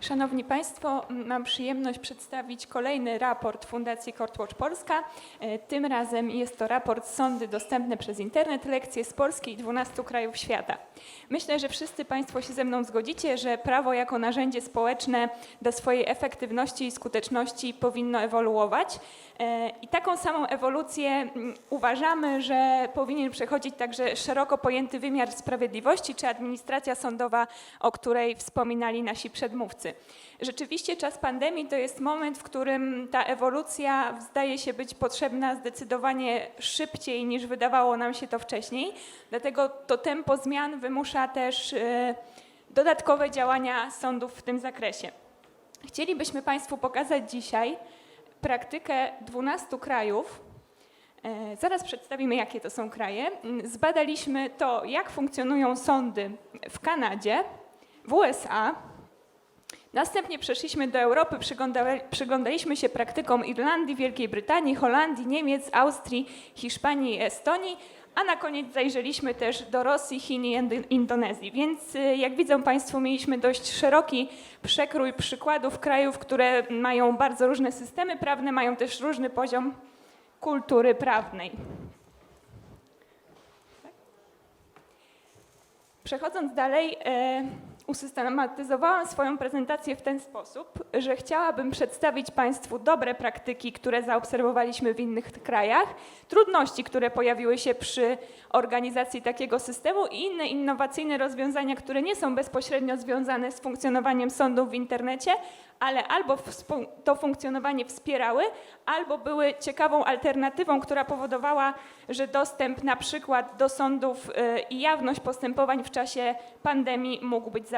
Szanowni Państwo, mam przyjemność przedstawić kolejny raport Fundacji Courtwatch Polska. E, Tym razem jest to raport Sądy dostępne przez internet, lekcje z Polski i 12 krajów świata. Myślę, że wszyscy Państwo się ze mną zgodzicie, że prawo jako narzędzie społeczne do swojej efektywności i skuteczności powinno ewoluować. E, I taką samą ewolucję uważamy, że powinien przechodzić także szeroko pojęty wymiar sprawiedliwości czy administracja sądowa, o której wspominali nasi przedmówcy. Rzeczywiście czas pandemii to jest moment, w którym ta ewolucja zdaje się być potrzebna zdecydowanie szybciej niż wydawało nam się to wcześniej. Dlatego to tempo zmian wymusza też e, dodatkowe działania sądów w tym zakresie. Chcielibyśmy Państwu pokazać dzisiaj praktykę 12 krajów. E, Zaraz przedstawimy, jakie to są kraje. Zbadaliśmy to, jak funkcjonują sądy w Kanadzie, w USA. Następnie przeszliśmy do Europy, przyglądali- przyglądaliśmy się praktykom Irlandii, Wielkiej Brytanii, Holandii, Niemiec, Austrii, Hiszpanii i Estonii, a na koniec zajrzeliśmy też do Rosji, Chin i Indonezji. Więc y, jak widzą Państwo, mieliśmy dość szeroki przekrój przykładów krajów, które mają bardzo różne systemy prawne, mają też różny poziom kultury prawnej. Przechodząc dalej, e, usystematyzowałam swoją prezentację w ten sposób, że chciałabym przedstawić Państwu dobre praktyki, które zaobserwowaliśmy w innych krajach, trudności, które pojawiły się przy organizacji takiego systemu i inne innowacyjne rozwiązania, które nie są bezpośrednio związane z funkcjonowaniem sądów w internecie, ale albo to funkcjonowanie wspierały, albo były ciekawą alternatywą, która powodowała, że dostęp na przykład do sądów y, i jawność postępowań w czasie pandemii mógł być zapewniony.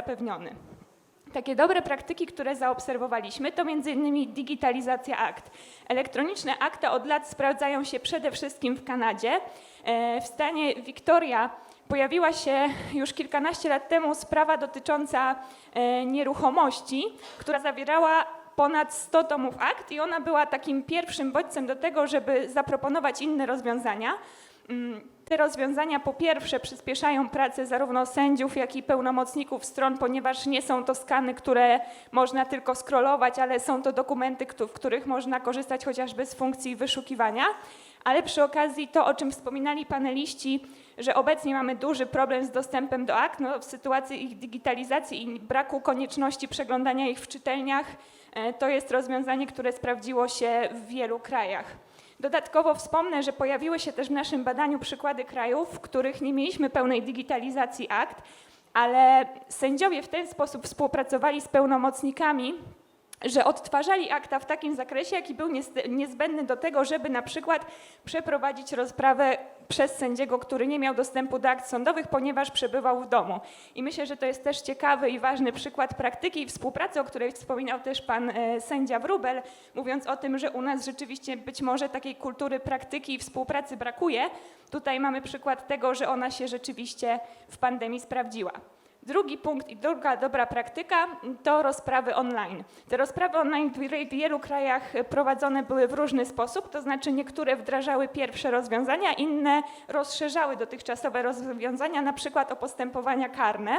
Takie dobre praktyki, które zaobserwowaliśmy, to m.in. digitalizacja akt. Elektroniczne akta od lat sprawdzają się przede wszystkim w Kanadzie. E, W stanie Victoria pojawiła się już kilkanaście lat temu sprawa dotycząca e, nieruchomości, która zawierała ponad 100 tomów akt i ona była takim pierwszym bodźcem do tego, żeby zaproponować inne rozwiązania. Mm, Te rozwiązania po pierwsze przyspieszają pracę zarówno sędziów, jak i pełnomocników stron, ponieważ nie są to skany, które można tylko scrollować, ale są to dokumenty, w których można korzystać chociażby z funkcji wyszukiwania. Ale przy okazji to, o czym wspominali paneliści, że obecnie mamy duży problem z dostępem do akt, no w sytuacji ich digitalizacji i braku konieczności przeglądania ich w czytelniach, e, to jest rozwiązanie, które sprawdziło się w wielu krajach. Dodatkowo wspomnę, że pojawiły się też w naszym badaniu przykłady krajów, w których nie mieliśmy pełnej digitalizacji akt, ale sędziowie w ten sposób współpracowali z pełnomocnikami, że odtwarzali akta w takim zakresie, jaki był niezbędny do tego, żeby na przykład przeprowadzić rozprawę przez sędziego, który nie miał dostępu do akt sądowych, ponieważ przebywał w domu. I myślę, że to jest też ciekawy i ważny przykład praktyki i współpracy, o której wspominał też pan e, sędzia Wrubel, mówiąc o tym, że u nas rzeczywiście być może takiej kultury praktyki i współpracy brakuje. Tutaj mamy przykład tego, że ona się rzeczywiście w pandemii sprawdziła. Drugi punkt i druga dobra praktyka to rozprawy online. Te rozprawy online w wielu- krajach prowadzone były w różny sposób, to znaczy niektóre wdrażały pierwsze rozwiązania, inne rozszerzały dotychczasowe rozwiązania, na przykład o postępowania karne.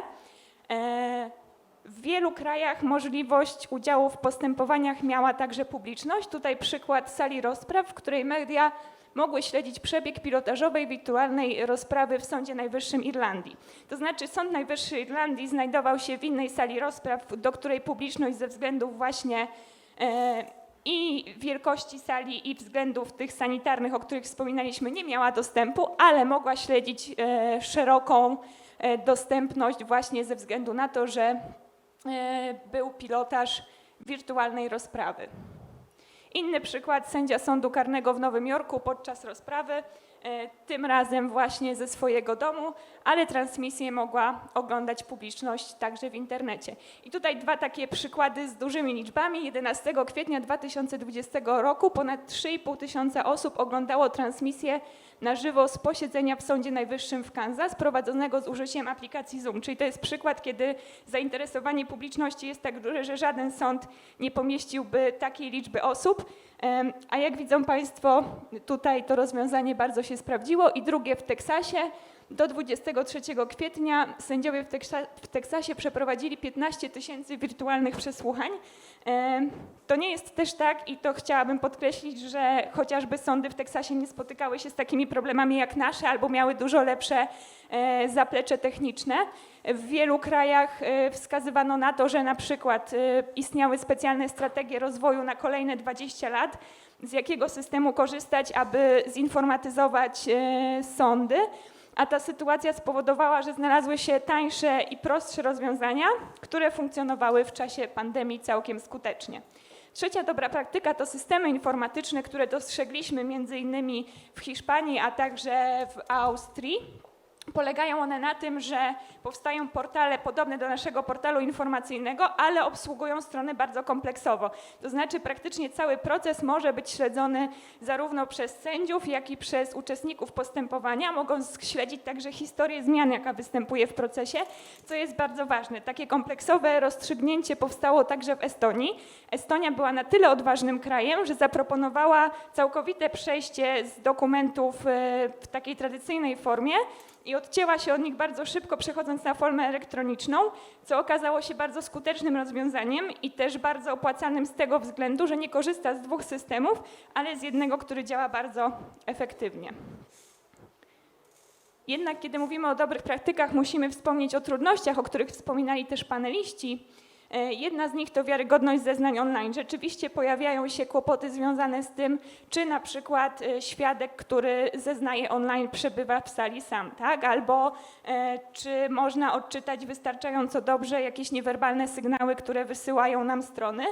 E, W wielu krajach możliwość udziału w postępowaniach miała także publiczność. Tutaj przykład sali rozpraw, w której media mogły śledzić przebieg pilotażowej wirtualnej rozprawy w Sądzie Najwyższym Irlandii. To znaczy Sąd Najwyższy Irlandii znajdował się w innej sali rozpraw, do której publiczność ze względów właśnie e, i wielkości sali i względów tych sanitarnych, o których wspominaliśmy, nie miała dostępu, ale mogła śledzić e, szeroką e, dostępność właśnie ze względu na to, że e, był pilotaż wirtualnej rozprawy. Inny przykład, sędzia sądu karnego w Nowym Jorku podczas rozprawy, e, tym razem właśnie ze swojego domu, ale transmisję mogła oglądać publiczność także w internecie. I tutaj dwa takie przykłady z dużymi liczbami. 11 kwietnia 2020 roku ponad 3,5 tysiąca osób oglądało transmisję na żywo z posiedzenia w Sądzie Najwyższym w Kansas prowadzonego z użyciem aplikacji Zoom. Czyli to jest przykład, kiedy zainteresowanie publiczności jest tak duże, że żaden sąd nie pomieściłby takiej liczby osób. A jak widzą Państwo, tutaj to rozwiązanie bardzo się sprawdziło. I drugie w Teksasie, do 23 kwietnia sędziowie w, Teksa- w Teksasie przeprowadzili 15 tysięcy wirtualnych przesłuchań. E, To nie jest też tak, i to chciałabym podkreślić, że chociażby sądy w Teksasie nie spotykały się z takimi problemami jak nasze, albo miały dużo lepsze e, zaplecze techniczne. W wielu krajach e, wskazywano na to, że na przykład istniały specjalne strategie rozwoju na kolejne 20 lat, z jakiego systemu korzystać, aby zinformatyzować sądy. A ta sytuacja spowodowała, że znalazły się tańsze i prostsze rozwiązania, które funkcjonowały w czasie pandemii całkiem skutecznie. Trzecia dobra praktyka to systemy informatyczne, które dostrzegliśmy między innymi w Hiszpanii, a także w Austrii. Polegają one na tym, że powstają portale podobne do naszego portalu informacyjnego, ale obsługują strony bardzo kompleksowo. To znaczy praktycznie cały proces może być śledzony zarówno przez sędziów, jak i przez uczestników postępowania. Mogą śledzić także historię zmian, jaka występuje w procesie, co jest bardzo ważne. Takie kompleksowe rozstrzygnięcie powstało także w Estonii. Estonia była na tyle odważnym krajem, że zaproponowała całkowite przejście z dokumentów e, w takiej tradycyjnej formie i odcięła się od nich bardzo szybko, przechodząc na formę elektroniczną, co okazało się bardzo skutecznym rozwiązaniem i też bardzo opłacalnym z tego względu, że nie korzysta z dwóch systemów, ale z jednego, który działa bardzo efektywnie. Jednak kiedy mówimy o dobrych praktykach, musimy wspomnieć o trudnościach, o których wspominali też paneliści. E, Jedna z nich to wiarygodność zeznań online. Rzeczywiście pojawiają się kłopoty związane z tym, czy na przykład e, świadek, który zeznaje online, przebywa w sali sam, tak? Albo e, czy można odczytać wystarczająco dobrze jakieś niewerbalne sygnały, które wysyłają nam strony.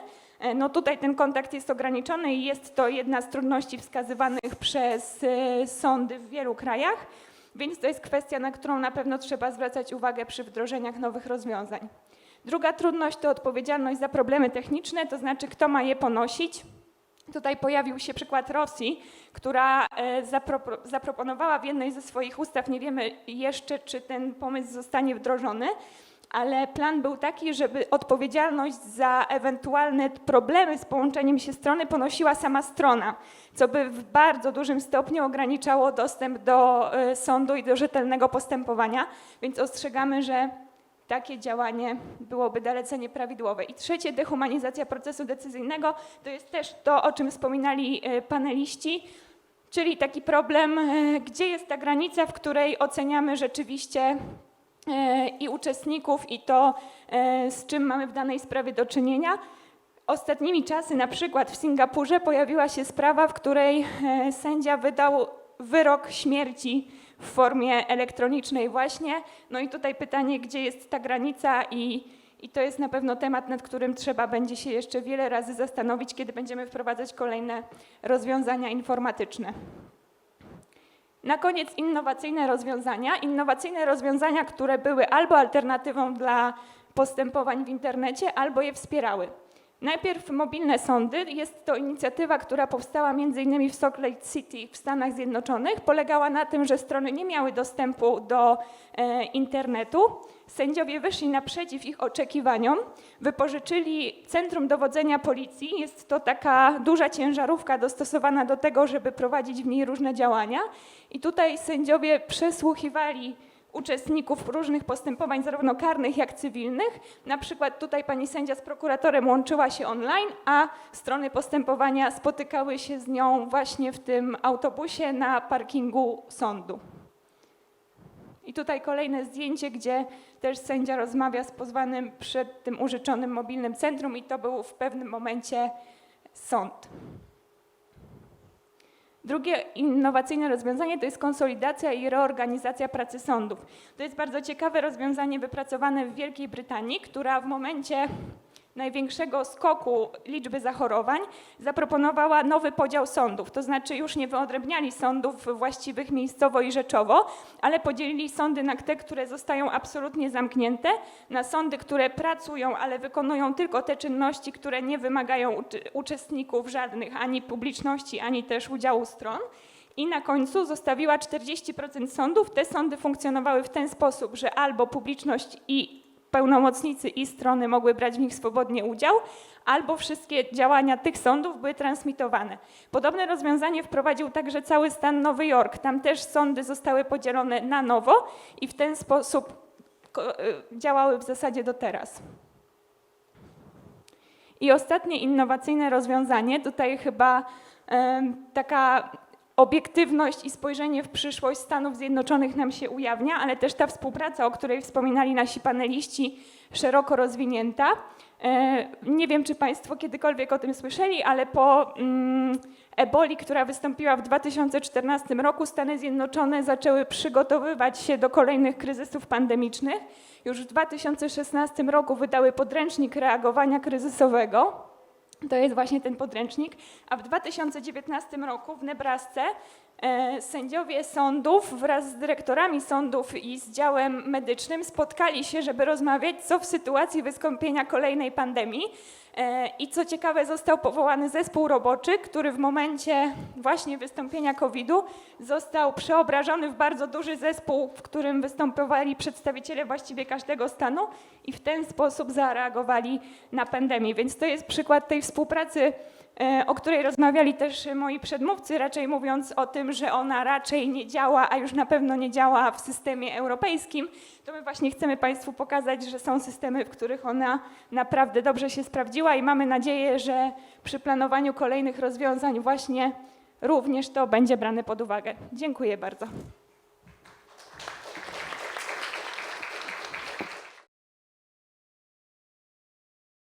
No tutaj ten kontakt jest ograniczony i jest to jedna z trudności wskazywanych przez sądy w wielu krajach, więc to jest kwestia, na którą na pewno trzeba zwracać uwagę przy wdrożeniach nowych rozwiązań. Druga trudność to odpowiedzialność za problemy techniczne, to znaczy kto ma je ponosić. Tutaj pojawił się przykład Rosji, która e, zapro- zaproponowała w jednej ze swoich ustaw, nie wiemy jeszcze, czy ten pomysł zostanie wdrożony, ale plan był taki, żeby odpowiedzialność za ewentualne problemy z połączeniem się strony ponosiła sama strona, co by w bardzo dużym stopniu ograniczało dostęp do e, sądu i do rzetelnego postępowania, więc ostrzegamy, że takie działanie byłoby dalece nieprawidłowe. I trzecie, dehumanizacja procesu decyzyjnego, to jest też to, o czym wspominali e, paneliści, czyli taki problem, e, gdzie jest ta granica, w której oceniamy rzeczywiście e, i uczestników, i to, z czym mamy w danej sprawie do czynienia. Ostatnimi czasy, na przykład w Singapurze, pojawiła się sprawa, w której sędzia wydał wyrok śmierci w formie elektronicznej właśnie. No i tutaj pytanie, gdzie jest ta granica i, i to jest na pewno temat, nad którym trzeba będzie się jeszcze wiele razy zastanowić, kiedy będziemy wprowadzać kolejne rozwiązania informatyczne. Na koniec innowacyjne rozwiązania. Innowacyjne rozwiązania, które były albo alternatywą dla postępowań w internecie, albo je wspierały. Najpierw mobilne sądy. Jest to inicjatywa, która powstała m.in. w Salt Lake City w Stanach Zjednoczonych. Polegała na tym, że strony nie miały dostępu do e, internetu. Sędziowie wyszli naprzeciw ich oczekiwaniom, wypożyczyli Centrum Dowodzenia Policji. Jest to taka duża ciężarówka dostosowana do tego, żeby prowadzić w niej różne działania. I tutaj sędziowie przesłuchiwali uczestników różnych postępowań, zarówno karnych, jak cywilnych. Na przykład tutaj pani sędzia z prokuratorem łączyła się online, a strony postępowania spotykały się z nią właśnie w tym autobusie na parkingu sądu. I tutaj kolejne zdjęcie, gdzie też sędzia rozmawia z pozwanym przed tym użyczonym mobilnym centrum i to był w pewnym momencie sąd. Drugie innowacyjne rozwiązanie to jest konsolidacja i reorganizacja pracy sądów. To jest bardzo ciekawe rozwiązanie wypracowane w Wielkiej Brytanii, która w momencie największego skoku liczby zachorowań zaproponowała nowy podział sądów. To znaczy już nie wyodrębniali sądów właściwych miejscowo i rzeczowo, ale podzielili sądy na te, które zostają absolutnie zamknięte, na sądy, które pracują, ale wykonują tylko te czynności, które nie wymagają uczestników żadnych, ani publiczności, ani też udziału stron. I na końcu zostawiła 40% sądów. Te sądy funkcjonowały w ten sposób, że albo publiczność i pełnomocnicy i strony mogły brać w nich swobodnie udział, albo wszystkie działania tych sądów były transmitowane. Podobne rozwiązanie wprowadził także cały stan Nowy Jork. Tam też sądy zostały podzielone na nowo i w ten sposób y, działały w zasadzie do teraz. I ostatnie innowacyjne rozwiązanie, tutaj chyba taka obiektywność i spojrzenie w przyszłość Stanów Zjednoczonych nam się ujawnia, ale też ta współpraca, o której wspominali nasi paneliści, szeroko rozwinięta. E, Nie wiem, czy Państwo kiedykolwiek o tym słyszeli, ale po mm, eboli, która wystąpiła w 2014 roku, Stany Zjednoczone zaczęły przygotowywać się do kolejnych kryzysów pandemicznych. Już w 2016 roku wydały podręcznik reagowania kryzysowego. To jest właśnie ten podręcznik. A w 2019 roku w Nebrasce sędziowie sądów wraz z dyrektorami sądów i z działem medycznym spotkali się, żeby rozmawiać, co w sytuacji wystąpienia kolejnej pandemii. E, I co ciekawe, został powołany zespół roboczy, który w momencie właśnie wystąpienia COVID-u został przeobrażony w bardzo duży zespół, w którym występowali przedstawiciele właściwie każdego stanu i w ten sposób zareagowali na pandemię. Więc to jest przykład tej współpracy, e, o której rozmawiali też moi przedmówcy, raczej mówiąc o tym, że ona raczej nie działa, a już na pewno nie działa w systemie europejskim. To my właśnie chcemy Państwu pokazać, że są systemy, w których ona naprawdę dobrze się sprawdziła i mamy nadzieję, że przy planowaniu kolejnych rozwiązań właśnie również to będzie brane pod uwagę. Dziękuję bardzo.